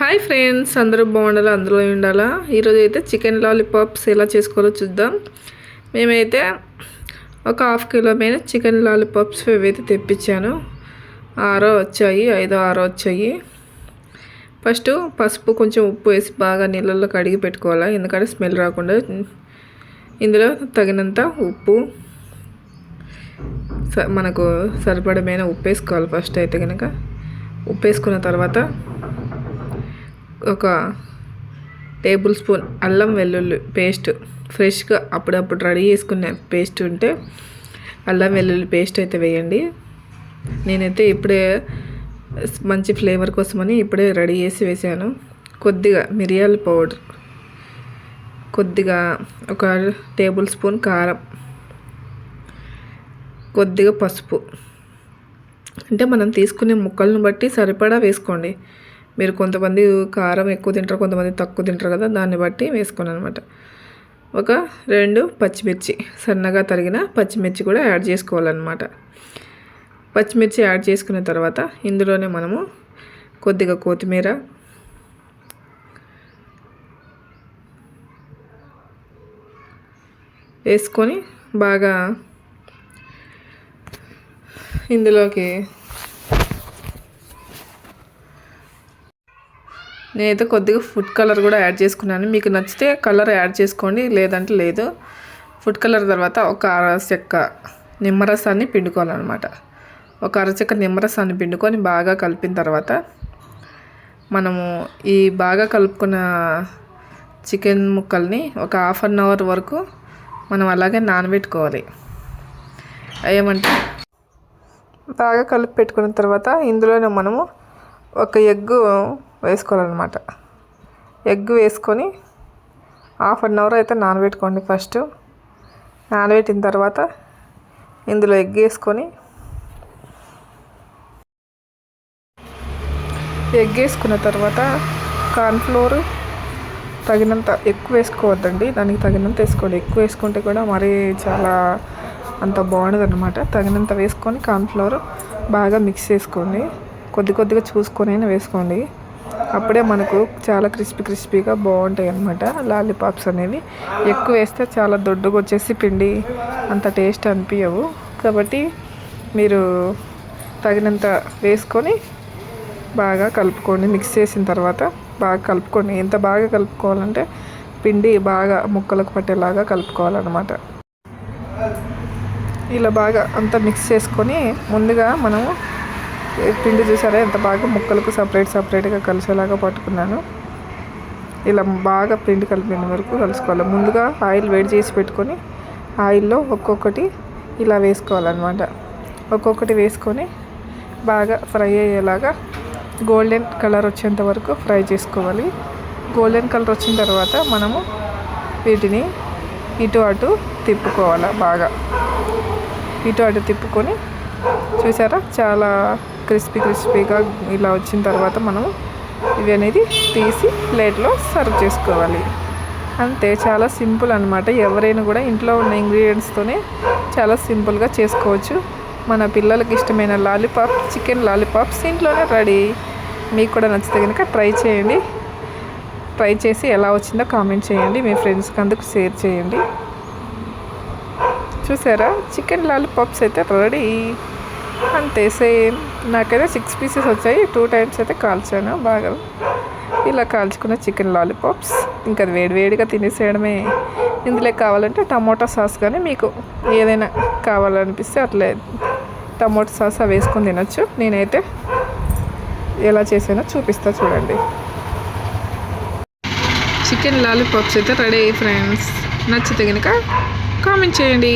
Hi friends అందరూ బాగుండాలా? అందులో ఉండాలా? ఈరోజు అయితే చికెన్ లాలీపాప్స్ ఎలా చేసుకోవాలో చూద్దాం. మేమైతే ఒక హాఫ్ కిలో మీద చికెన్ లాలీపాప్స్ ఇవైతే తెప్పించాను. ఆరో వచ్చాయి ఐదో ఆరో వచ్చాయి. ఫస్ట్ పసుపు కొంచెం ఉప్పు వేసి బాగా నీళ్ళల్లో కడిగి పెట్టుకోవాలి? ఎందుకంటే స్మెల్ రాకుండా ఇందులో తగినంత ఉప్పు. మనకు సరిపడమైన ఉప్పు వేసుకోవాలి ఫస్ట్ అయితే కనుక ఉప్పు వేసుకున్న తర్వాత ఒక టేబుల్ స్పూన్ అల్లం వెల్లుల్లి పేస్ట్ ఫ్రెష్గా అప్పుడప్పుడు రెడీ చేసుకునే పేస్ట్ ఉంటే అల్లం వెల్లుల్లి పేస్ట్ అయితే వేయండి. నేనైతే ఇప్పుడే మంచి ఫ్లేవర్ కోసమని ఇప్పుడే రెడీ చేసి వేసాను. కొద్దిగా మిరియాల పౌడర్ కొద్దిగా ఒక టేబుల్ స్పూన్ కారం కొద్దిగా పసుపు. అంటే మనం తీసుకునే ముక్కలను బట్టి సరిపడా వేసుకోండి. మీరు కొంతమంది కారం ఎక్కువ తింటారు కొంతమంది తక్కువ తింటారు కదా దాన్ని బట్టి వేసుకున్నాను అనమాట ఒక రెండు పచ్చిమిర్చి సన్నగా తరిగిన పచ్చిమిర్చి కూడా యాడ్ చేసుకోవాలన్నమాట. పచ్చిమిర్చి యాడ్ చేసుకున్న తర్వాత ఇందులోనే మనము కొద్దిగా కొత్తిమీర వేసుకొని బాగా ఇందులోకి నేనైతే కొద్దిగా ఫుడ్ కలర్ కూడా యాడ్ చేసుకున్నాను. మీకు నచ్చితే కలర్ యాడ్ చేసుకోండి లేదంటే లేదు. ఫుడ్ కలర్ తర్వాత ఒక అరచెక్క నిమ్మరసాన్ని పిండుకోవాలన్నమాట. ఒక అరచెక్క నిమ్మరసాన్ని పిండుకొని బాగా కలిపిన తర్వాత మనము ఈ బాగా కలుపుకున్న చికెన్ ముక్కల్ని ఒక హాఫ్ అన్ అవర్ వరకు మనం అలాగే నానబెట్టుకోవాలి. ఏమంటే బాగా కలిపి పెట్టుకున్న తర్వాత ఇందులోనే మనము ఒక ఎగ్గు వేసుకోవాలన్నమాట. ఎగ్ వేసుకొని హాఫ్ అన్ అవర్ అయితే నానబెట్టుకోండి ఫస్ట్. నానబెట్టిన తర్వాత ఇందులో ఎగ్ వేసుకొని ఎగ్ వేసుకున్న తర్వాత కార్న్ఫ్లోర్ తగినంత ఎక్కువ వేసుకోవద్దండి. దానికి తగినంత వేసుకోండి. ఎక్కువ వేసుకుంటే కూడా మరీ చాలా అంత బాగుండదు అనమాట తగినంత వేసుకొని కార్న్ఫ్లోర్ బాగా మిక్స్ చేసుకోండి. కొద్ది కొద్దిగా చూసుకొని వేసుకోండి. అప్పుడే మనకు చాలా క్రిస్పీ క్రిస్పీగా బాగుంటాయి అనమాట లాలీపాప్స్ అనేవి. ఎక్కువ వేస్తే చాలా దొడ్డుగా వచ్చేసి పిండి అంత టేస్ట్ అనిపించవు కాబట్టి మీరు తగినంత వేసుకొని బాగా కలుపుకోండి. మిక్స్ చేసిన తర్వాత బాగా కలుపుకోండి. ఎంత బాగా కలుపుకోవాలంటే పిండి బాగా ముక్కలకు పట్టేలాగా కలుపుకోవాలన్నమాట. ఇలా బాగా అంతా మిక్స్ చేసుకొని ముందుగా మనము పిండి చూసారా? ఎంత బాగా ముక్కలకు సపరేట్ సపరేట్గా కలిసేలాగా పట్టుకున్నాను. ఇలా బాగా పిండి కలిపిన వరకు కలుసుకోవాలి. ముందుగా ఆయిల్ వేడి చేసి పెట్టుకొని ఆయిల్లో ఒక్కొక్కటి ఇలా వేసుకోవాలన్నమాట. ఒక్కొక్కటి వేసుకొని బాగా ఫ్రై అయ్యేలాగా గోల్డెన్ కలర్ వచ్చేంత వరకు ఫ్రై చేసుకోవాలి. గోల్డెన్ కలర్ వచ్చిన తర్వాత మనము వీటిని ఇటు అటు తిప్పుకోవాలి బాగా. ఇటు అటు తిప్పుకొని చూసారా? చాలా క్రిస్పీ క్రిస్పీగా ఇలా వచ్చిన తర్వాత మనం ఇవి అనేది తీసి ప్లేట్లో సర్వ్ చేసుకోవాలి. అంతే చాలా సింపుల్ అనమాట ఎవరైనా కూడా ఇంట్లో ఉన్న ఇంగ్రీడియంట్స్తోనే చాలా సింపుల్గా చేసుకోవచ్చు. మన పిల్లలకి ఇష్టమైన లాలీపాప్ చికెన్ లాలీపాప్స్ ఇంట్లోనే రెడీ. మీకు కూడా నచ్చితే కనుక ట్రై చేయండి. ట్రై చేసి ఎలా వచ్చిందో కామెంట్ చేయండి. మీ ఫ్రెండ్స్కి అందుకు షేర్ చేయండి. చూసారా? చికెన్ లాలీపాప్స్ అయితే రెడీ. అంతే సేమ్. నాకైతే సిక్స్ పీసెస్ వచ్చాయి. టూ టైమ్స్ అయితే కాల్చాను. బాగా ఇలా కాల్చుకున్న చికెన్ లాలీపాప్స్. ఇంకా అది వేడివేడిగా తినేసేయడమే. ఇందులో కావాలంటే టమోటా సాస్ కానీ మీకు ఏదైనా కావాలనిపిస్తే అట్లే టమోటా సాస్ అవి వేసుకొని తినొచ్చు. నేనైతే ఎలా చేసానో చూపిస్తా చూడండి. చికెన్ లాలీపాప్స్ అయితే రెడీ ఫ్రెండ్స్. నచ్చితే కనుక కామెంట్ చేయండి.